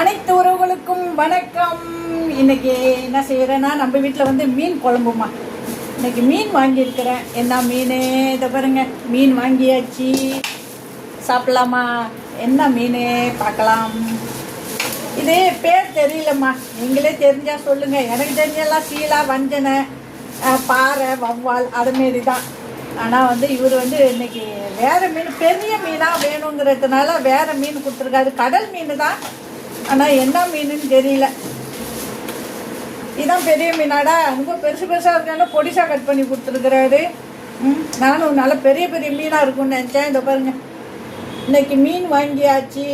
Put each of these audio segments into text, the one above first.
அனைத்து உறவுகளுக்கும் வணக்கம். இன்னைக்கு என்ன செய்யறேன்னா நம்ம வீட்டில் வந்து மீன் குழம்புமா இன்னைக்கு மீன் வாங்கியிருக்கிறேன். என்ன மீன்? இதை பாருங்க மீன் வாங்கியாச்சு. சாப்பிடலாமா? என்ன மீன்? பார்க்கலாம். இது பேர் தெரியலம்மா. நீங்களே தெரிஞ்சா சொல்லுங்க. எனக்கு தெரிஞ்செல்லாம் சீலா வஞ்சனை பாறை வவ்வால் அது மாரி தான். ஆனால் வந்து இவர் வந்து இன்னைக்கு வேறு மீன் பெரிய மீனாக வேணுங்கிறதுனால வேறு மீன் கொடுத்துருக்காரு. கடல் மீன் தான். ஆனால் என்ன மீனுன்னு தெரியல. இதான் பெரிய மீனாடா. ரொம்ப பெருசு பெருசாக இருக்கனால பொடிசாக கட் பண்ணி கொடுத்துருக்குறாரு. ம் நானும் நல்ல பெரிய பெரிய மீனாக இருக்கும்னு நினச்சேன். இதை பாருங்க. இன்னைக்கு மீன் வாங்கியாச்சு.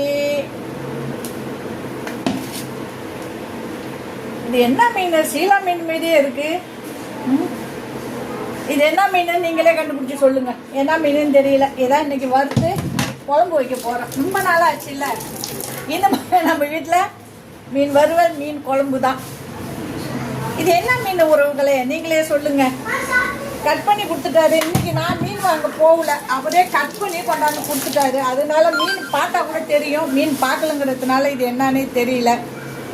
இது என்ன மீன்? சீலா மீன் மீதே இருக்கு. இது என்ன மீன்? நீங்களே கண்டுபிடிச்சி சொல்லுங்க. என்ன மீனுன்னு தெரியல. இதான் இன்னைக்கு வறுத்து குழம்பு வைக்க போறோம் ரொம்ப நாளாச்சு இல்லை இந்த மாதிரி நம்ம வீட்டில் மீன் வறுவல் மீன் குழம்பு தான். இது என்ன மீன் உறவுகளே? நீங்களே சொல்லுங்க. கட் பண்ணி கொடுத்துட்டாரு. இன்னைக்கு நான் மீன் வாங்க போகல. அவரே கட் பண்ணி கொண்டாந்து கொடுத்துட்டாரு. அதனால மீன் பார்த்தா கூட தெரியும். மீன் பார்க்கலங்கிறதுனால இது என்னன்னே தெரியல.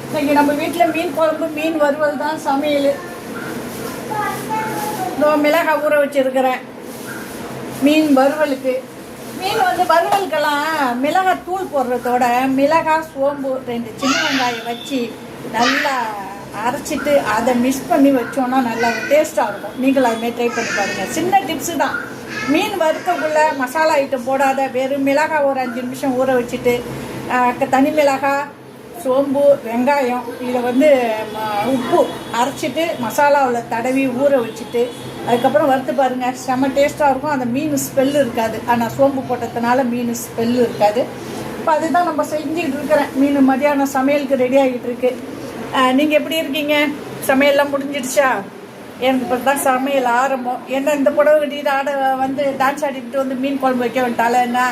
இன்னைக்கு நம்ம வீட்டில் மீன் குழம்பு மீன் வறுவல் தான் சமையல். இதோ மிளகாய் ஊற வச்சிருக்கிறேன். மீன் வறுவலுக்கு. மீன் வந்து வறுவலுக்கெல்லாம் மிளகாய் தூள் போடுறதோட மிளகாய் சோம்பு ரெண்டு சின்ன வெங்காயம் வச்சு நல்லா அரைச்சிட்டு அதை மிக்ஸ் பண்ணி வச்சோன்னா நல்லா டேஸ்ட்டாக இருக்கும். நீங்களும் அதுமாரி ட்ரை பண்ணி பாருங்கள் சின்ன டிப்ஸு தான். மீன் வறுக்கக்குள்ள மசாலா ஐட்டம் போடாத வெறும் மிளகாய் ஒரு அஞ்சு நிமிஷம் ஊற வச்சுட்டு தனி மிளகாய் சோம்பு வெங்காயம் இதை வந்து உப்பு அரைச்சிட்டு மசாலாவில் தடவி ஊற வச்சுட்டு அதுக்கப்புறம் வறுத்து பாருங்கள் செம்ம டேஸ்ட்டாக இருக்கும். அந்த மீன் ஸ்மெல் இருக்காது. ஆனால் சோம்பு போட்டதுனால மீன் ஸ்மெல் இருக்காது. இப்போ அதுதான் நம்ம செஞ்சுக்கிட்டு இருக்கிறேன். மீன் மதியானம் சமையலுக்கு ரெடி ஆகிட்டு இருக்கு. நீங்கள் எப்படி இருக்கீங்க? சமையல்லாம் முடிஞ்சிடுச்சா? எனக்கு இப்போ தான் சமையல் ஆரம்பம். என்ன இந்த புடவை கட்டிட்டு ஆட வந்து டான்ஸ் ஆடிக்கிட்டு வந்து மீன் குழம்பு வைக்க வந்துட்டால என்ன?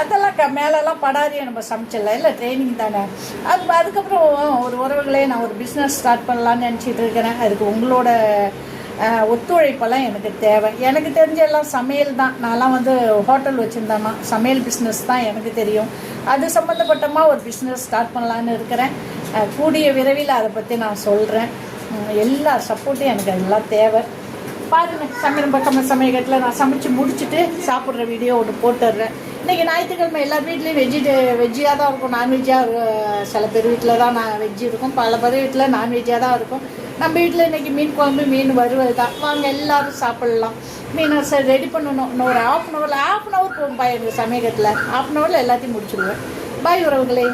அதெல்லாம் க மேலெல்லாம் படாரியை நம்ம சமைச்சிடலாம். இல்லை ட்ரைனிங் தானே. அது அதுக்கப்புறம் ஒரு உறவுகளே நான் ஒரு பிஸ்னஸ் ஸ்டார்ட் பண்ணலான்னு நினச்சிட்டு இருக்கிறேன். அதுக்கு உங்களோட ஒத்துழைப்பெல்லாம் எனக்கு தேவை. எனக்கு தெரிஞ்ச எல்லாம் சமையல் தான். நான்லாம் வந்து ஹோட்டல் வச்சுருந்தேன்னா சமையல் பிஸ்னஸ் தான் எனக்கு தெரியும். அது சம்மந்தப்பட்டமாக ஒரு பிஸ்னஸ் ஸ்டார்ட் பண்ணலான்னு இருக்கிறேன். கூடிய விரைவில் அதை பற்றி நான் சொல்கிறேன் எல்லா சப்போர்ட்டும் எனக்கு எல்லாம் தேவை. பாருங்க சமையல் பக்கம் சமையக்கட்டில் நான் சமைச்சு முடிச்சுட்டு சாப்பிட்ற வீடியோ ஒன்று போட்டுடுறேன். இன்றைக்கி ஞாயிற்றுக்கிழமை எல்லா வீட்லேயும் வெஜ்ஜி வெஜ்ஜியாக தான் இருக்கும். நான்வெஜ்ஜாக சில பேர் வீட்டில் தான் நான் வெஜ்ஜி இருக்கும். பல பேர் வீட்டில் நான்வெஜ்ஜாக தான் இருக்கும். நம்ம வீட்டில் இன்றைக்கி மீன் குழம்பு மீன் வறுவல் தான். வாங்க எல்லாரும் சாப்பிட்லாம். மீனை சார் ரெடி பண்ணணும். இன்னும் ஒரு ஆஃப் அன் ஹவரில் ஆஃப் அன் ஹவர் போகும் பாய் எனக்கு ஆஃப் அன் ஹவரில் எல்லாத்தையும் முடிச்சிடுவேன் பாய் உறவுகளே.